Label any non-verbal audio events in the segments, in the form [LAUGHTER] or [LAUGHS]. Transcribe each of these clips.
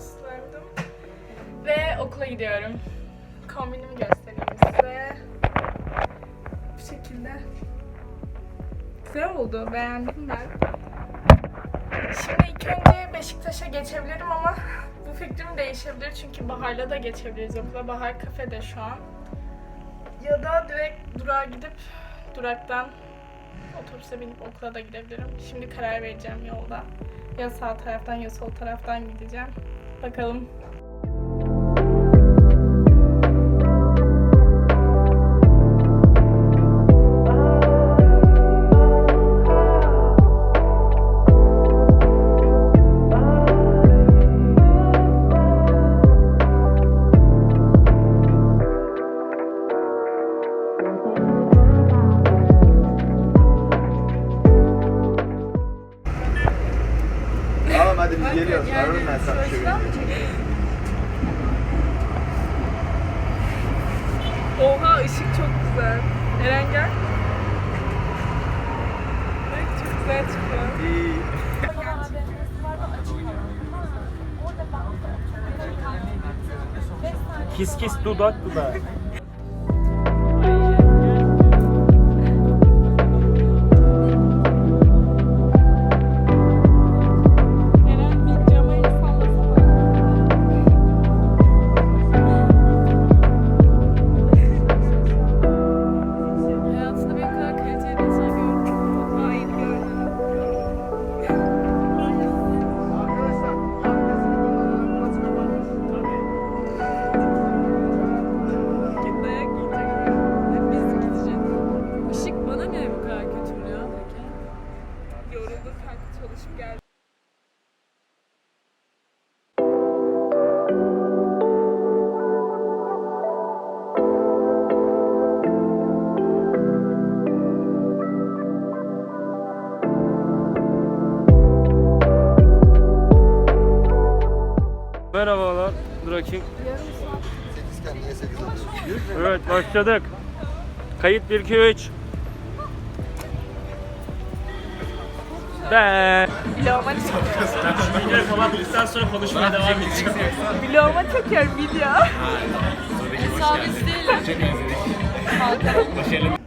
süslendim. Ve okula gidiyorum. Kombinimi göstereyim size. Bu şekilde. Güzel oldu. Beğendim ben. Şimdi ilk önce Beşiktaş'a geçebilirim ama bu fikrim değişebilir çünkü Bahar'la da geçebiliriz okula. Bahar kafede şu an. Ya da direkt durağa gidip duraktan otobüse binip okula da gidebilirim. Şimdi karar vereceğim yolda. Ya sağ taraftan ya sol taraftan gideceğim. Bakalım. Güzel çıkıyor. İyi. Kis kis dudak dudak. Merhabalar. Dur bakayım. 8 iken niye 8 alıyorsun? Evet başladık. Kayıt 1 2 3. Be. Vloguma çekiyorum. Video bildikten sonra konuşmaya devam edeceğim. Vloguma çekiyorum video. Sabit değilim. Direkt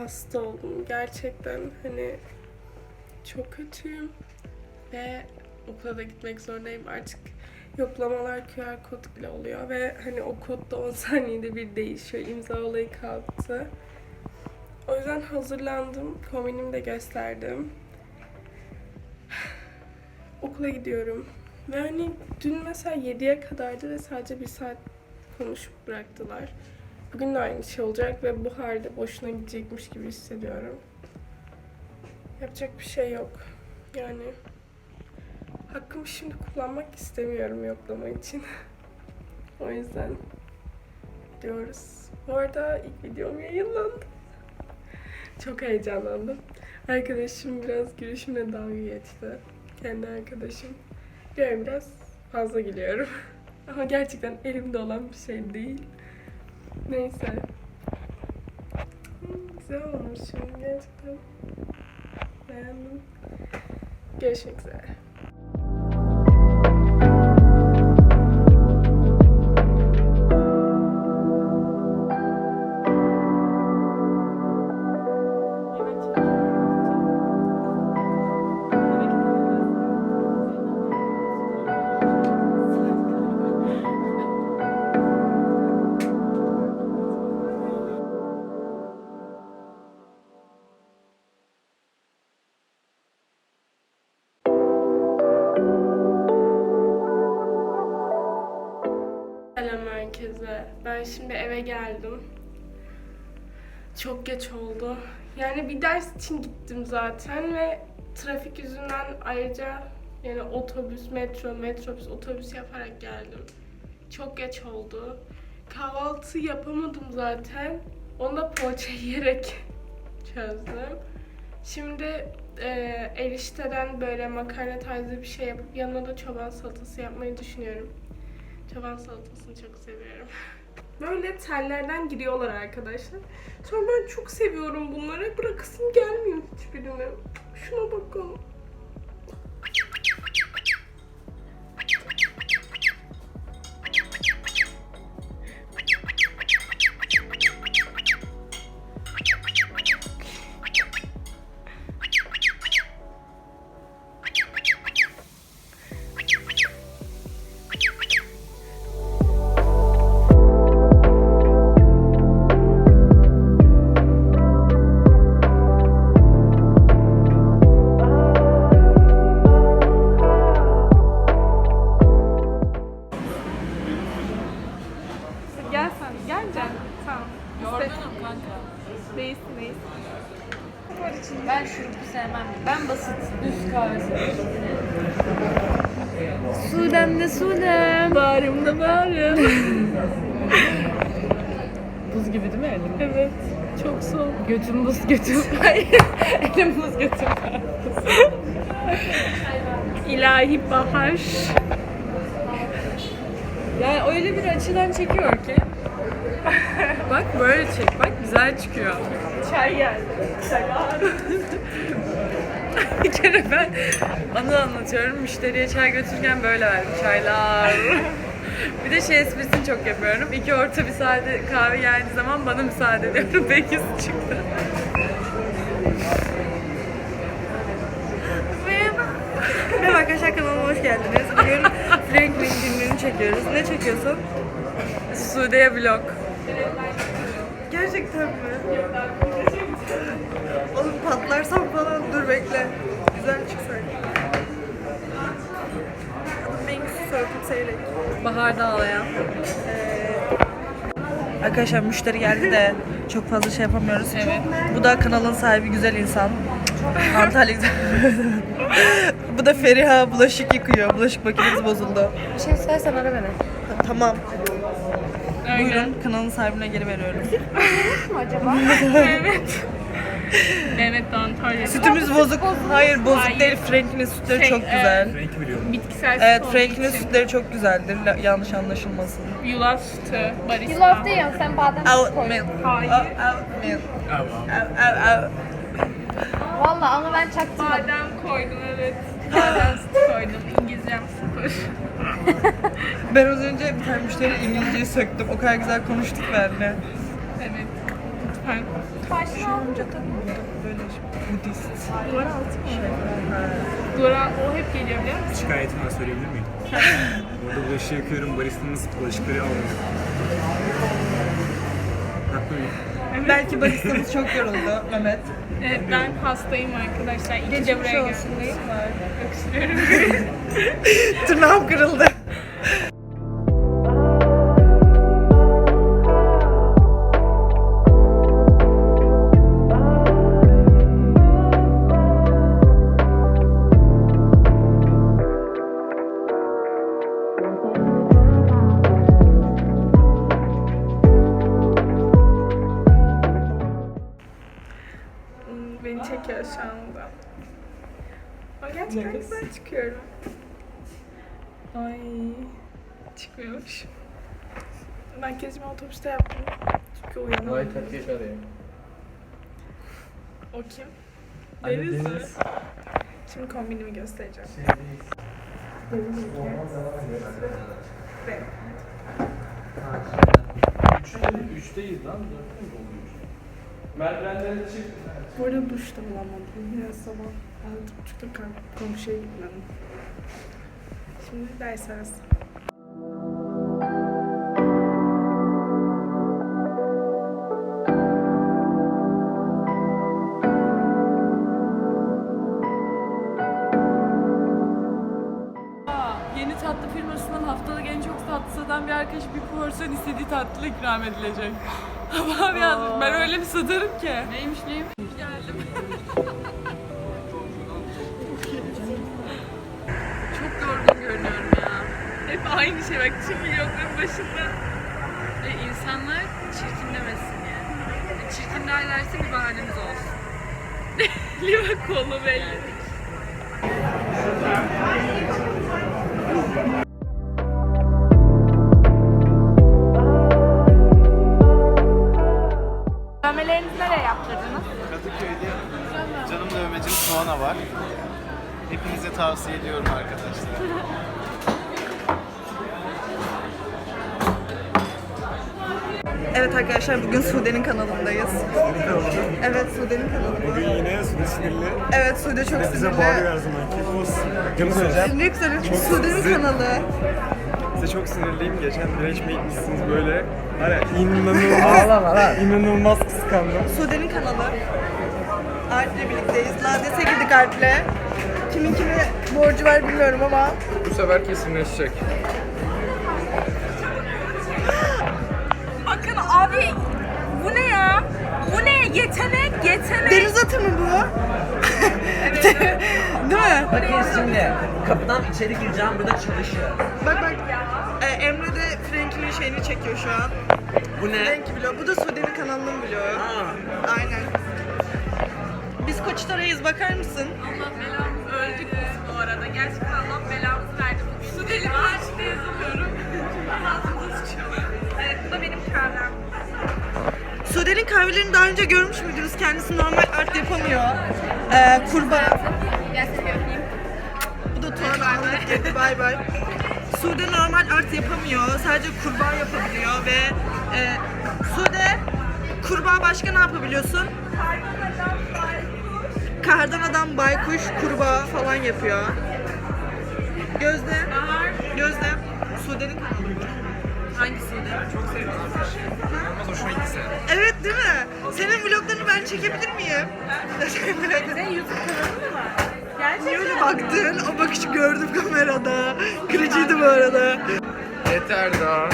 hasta oldum. Gerçekten hani çok kötüyüm. Ve okula da gitmek zorundayım artık. Yoklamalar QR kod bile oluyor ve hani o kod da 10 [LAUGHS] saniyede bir değişiyor. İmza olayı kalktı. O yüzden hazırlandım. Kombinimi de gösterdim. [SIGHS] Okula gidiyorum. Ve hani dün mesela 7'ye kadardı ve sadece bir saat konuşup bıraktılar. Bugün de aynı şey olacak ve bu halde boşuna gidecekmiş gibi hissediyorum. Yapacak bir şey yok. Yani hakkımı şimdi kullanmak istemiyorum yoklama için. [LAUGHS] o yüzden gidiyoruz. Bu arada ilk videom yayınlandı. [LAUGHS] Çok heyecanlandım. Arkadaşım biraz gülüşümle dalga geçti. Kendi arkadaşım. Biliyorum biraz fazla gülüyorum. [LAUGHS] Ama gerçekten elimde olan bir şey değil. Neyse. Güzel olmuş gerçekten. Beğendim. Görüşmek üzere. Ben şimdi eve geldim. Çok geç oldu. Yani bir ders için gittim zaten ve trafik yüzünden ayrıca yani otobüs, metro, metrobüs, otobüs yaparak geldim. Çok geç oldu. Kahvaltı yapamadım zaten. Onu da poğaça [LAUGHS] yiyerek çözdüm. Şimdi e, erişteden böyle makarna tarzı bir şey yapıp yanına da çoban salatası yapmayı düşünüyorum. Çoban salatasını çok seviyorum. [LAUGHS] Böyle tellerden giriyorlar arkadaşlar. Sonra ben çok seviyorum bunları. Bırakasım gelmiyor hiçbirini. Şuna bakın. Evet. Çok soğuk. Götüm buz götüm. [LAUGHS] Elim buz götüm. İlahi bahar. Yani öyle bir açıdan çekiyor ki. Bak böyle çek. Bak güzel çıkıyor. Çay geldi. Çaylar. [LAUGHS] Bir kere ben anı anlatıyorum. Müşteriye çay götürürken böyle verdim. Çaylar. [LAUGHS] Bir de şey esprisini çok yapıyorum. İki orta bir sade kahve geldiği zaman bana müsaade ediyorum. [LAUGHS] Peki çıktı. Merhaba arkadaşlar kanalıma hoş geldiniz. Bugün Franklin günlüğünü çekiyoruz. Ne çekiyorsun? Sude'ye vlog. Gerçekten mi? Oğlum patlarsam falan dur bekle. Güzel çıksaydı. Seyrek. Baharda ağlayan. Arkadaşlar müşteri geldi de çok fazla şey yapamıyoruz. Evet. Bu da kanalın sahibi güzel insan. Antalya güzel. [LAUGHS] Bu da Feriha bulaşık yıkıyor. Bulaşık makinesi bozuldu. Bir şey istersen ara beni. Tamam. Buyurun kanalın sahibine geri veriyorum. [LAUGHS] Mehmet de Antalya. Sütümüz bozuk. Hayır bozuk Hayır. değil. Franklin'in sütleri Şey, çok güzel. Bitkisel süt Evet olduğu Franklin'in için. sütleri çok güzeldir. La- yanlış anlaşılmasın. Yulaf sütü, barista. Yulaf değil ya sen badem Out sütü koydun. milk. Hayır. Out, out milk. Out, out, out. Valla ama ben çaktırmadım. Badem koydum evet. Badem sütü koydum. İngilizcem sıfır. Ben az önce bir tane müşteri İngilizceyi söktüm. O kadar güzel konuştuk benimle. Evet. Lütfen. Şu amca tabii böyle Budist. Duvar altı mı? Duvara o hep geliyor biliyor musun? Şikayetimi var söyleyebilir miyim? [LAUGHS] Orada bulaşığı yakıyorum, baristamız bulaşıkları almıyor. Haklı mıyım? Belki baristamız çok yoruldu Mehmet. Evet ben hastayım arkadaşlar. İki de buraya geldim. Öksürüyorum. [LAUGHS] Tırnağım kırıldı. Otobüste yaptım. Çünkü uyanamadım. O kim? Deniz, mi? Şimdi kombinimi göstereceğim. Üçteyiz lan. Merdivenlere çık. Bu arada duşta bulamadım. Biraz sabah altı buçukta kalkıp komşuya gitmedim. Şimdi ders arası. Satan bir arkadaş bir porsiyon istediği tatlı ikram edilecek. [LAUGHS] Ama abi yazmış. Ben öyle bir satarım ki. Neymiş neymiş? Geldim. [LAUGHS] çok yorgun görünüyorum ya. Hep aynı şey bak tüm vlogların başında. Ve insanlar çirkin demesin yani. çirkinlerlerse bir bahanemiz olsun. [LAUGHS] Lima kolu belli. Dövmelerinizi nereye yaptırdınız? Kadıköy'de canım dövmecim Tuana var. Hepinize tavsiye ediyorum arkadaşlar. Evet arkadaşlar bugün Sude'nin kanalındayız. Evet Sude'nin kanalı bu. Bugün yine Sude sinirli. Evet Sude çok Bize bağırıyor sinirli. her zamanki. Olsun. Canım söyleyeceğim. Ne güzel Sude'nin kanalı. Size çok sinirliyim. Geçen bira içmeye gitmişsiniz böyle. Hani inanılmaz, inanılmaz kıskandım. Sude'nin kanalı. Alp'le birlikteyiz. Lades'e girdik Alp'le. Kimin kime borcu var bilmiyorum ama Bu sefer kesinleşecek. Bakın abi bu ne ya? Bu ne? Yetenek, yetenek. deniz atı mı bu? [LAUGHS] Değil mi? Bakın şimdi kapıdan içeri gireceğim burada çalışıyor. Bak bak. Emre de Frank'in şeyini çekiyor şu an. Bu ne? Frank vlog. Bu da Sude'nin kanalının vlogu. Aa, Aynen. Biz Koçtara'yız bakar mısın? Allah belamızı öldük biz bu arada. Gerçekten Allah belamızı verdi. Su deli ağaçta yazılıyorum. Ağzımıza sıçıyor. Evet bu da benim kahvem. Sude'nin kahvelerini daha önce görmüş müydünüz? Kendisi normal art yapamıyor. Ee, kurbağa. Gel seni öpeyim. Bu da Tuğan Ahmet bay bay. Sude normal art yapamıyor. Sadece kurbağa yapabiliyor ve e, Sude kurbağa başka ne yapabiliyorsun? Kardan adam, baykuş, kurbağa falan yapıyor. Gözde. Gözde. Sude'nin kanalı. Hangisi de? İnanılmaz hoşuma gitti senin. Evet değil mi? Senin vloglarını ben çekebilir miyim? [LAUGHS] Senin vloglarını. Senin YouTube kanalı mı var? Gerçekten. Niye öyle baktın? O bakışı gördüm kamerada. Kırıcıydı bu arada. Yeter daha.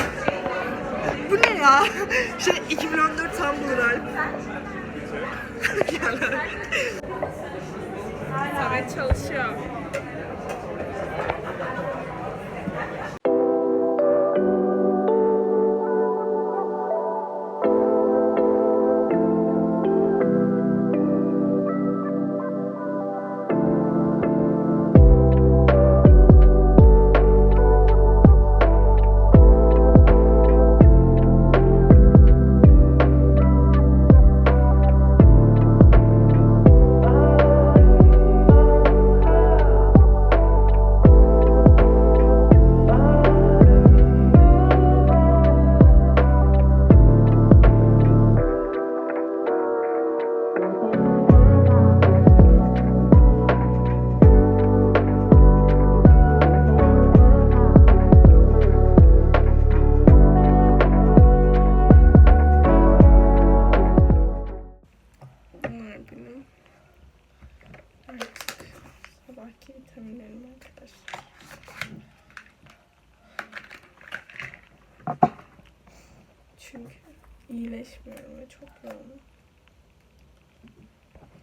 Bu ne ya? Şey 2014 Tumblr Alp. Yani. Evet çalışıyor.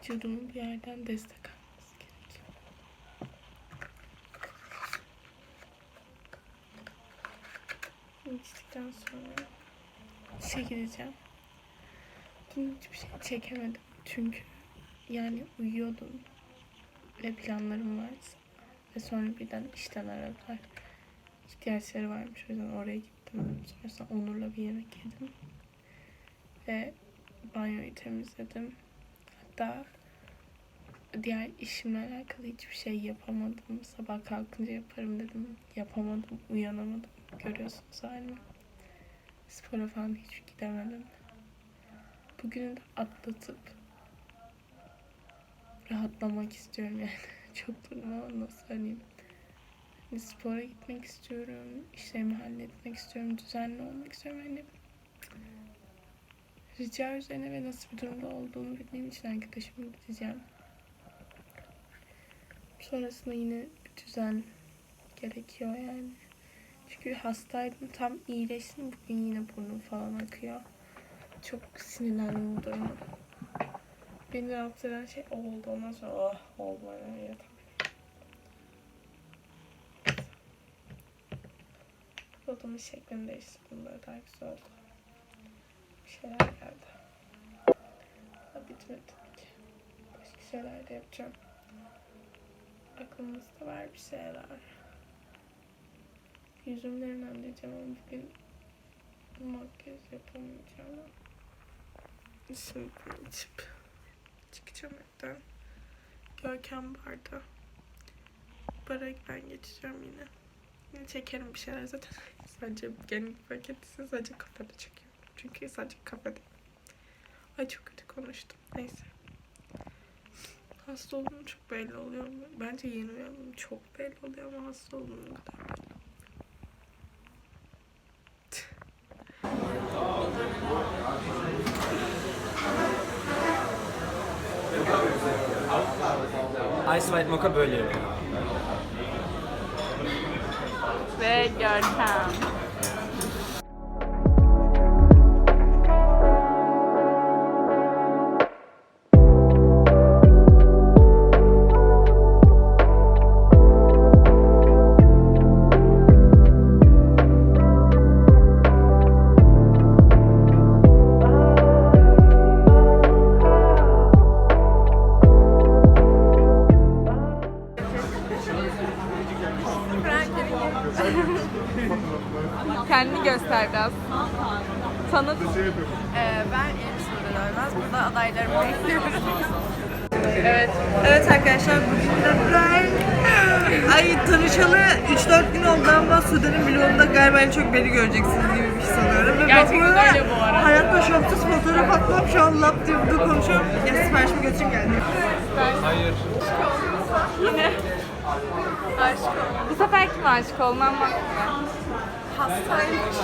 Vücudumun bir yerden destek alması gerekiyor. İçtikten sonra işe gideceğim. Dün hiçbir şey çekemedim çünkü yani uyuyordum ve planlarım vardı. Ve sonra birden işten aradılar. İhtiyaçları varmış o yüzden oraya gittim. Sonrasında Onur'la bir yemek yedim. Ve banyoyu temizledim. Hatta diğer işimle alakalı hiçbir şey yapamadım. Sabah kalkınca yaparım dedim. Yapamadım, uyanamadım. Görüyorsunuz halimi. Spora falan hiç gidemedim. Bugünü de atlatıp rahatlamak istiyorum yani. [LAUGHS] Çok durum ama nasıl söyleyeyim. Hani spora gitmek istiyorum. işlerimi halletmek istiyorum. Düzenli olmak istiyorum. Hani rica üzerine ve nasıl bir durumda olduğumu bildiğim için arkadaşıma gideceğim. Sonrasında yine bir düzen gerekiyor yani. Çünkü hastaydım. Tam iyileştim. Bugün yine burnum falan akıyor. Çok sinirlendim bu duruma. Beni rahatsız eden şey oldu. Ondan sonra oh bana yatak. Odamın şeklini değiştirdim böyle daha güzel oldu. Şeyler geldi. Evet tabii ki. Başka şeyler de yapacağım. Aklımızda var bir şeyler. Yüzümü nemlendireceğim ama bugün makyaj yapamayacağım. Şimdi içip çıkacağım evden. Görkem barda. Bara ben geçeceğim yine. Yine çekerim bir şeyler zaten. [LAUGHS] sadece genel fark sadece kafede çekiyorum. Çünkü sadece kafede. Ay çok kötü konuştum. Neyse. Hasta olduğum çok belli oluyor. Bence yeni uyandım çok belli oluyor ama hasta olduğum kadar belli. Ice White Mocha böyle yapıyor. Ve Görkem. Bekliyorum. Evet arkadaşlar bugün de ben Ay tanışalı 3-4 gün oldu ama Sude'nin vlogunda galiba en çok beni göreceksiniz gibi bir şey sanıyorum. Ve Gerçekten ben burada öyle bu arada. Hayatta şopsuz fotoğraf atmam şu an lap diye burada konuşuyorum. Ya siparişimi götürün geldi. Bu sefer kime aşık olmam bak. Hastaymış.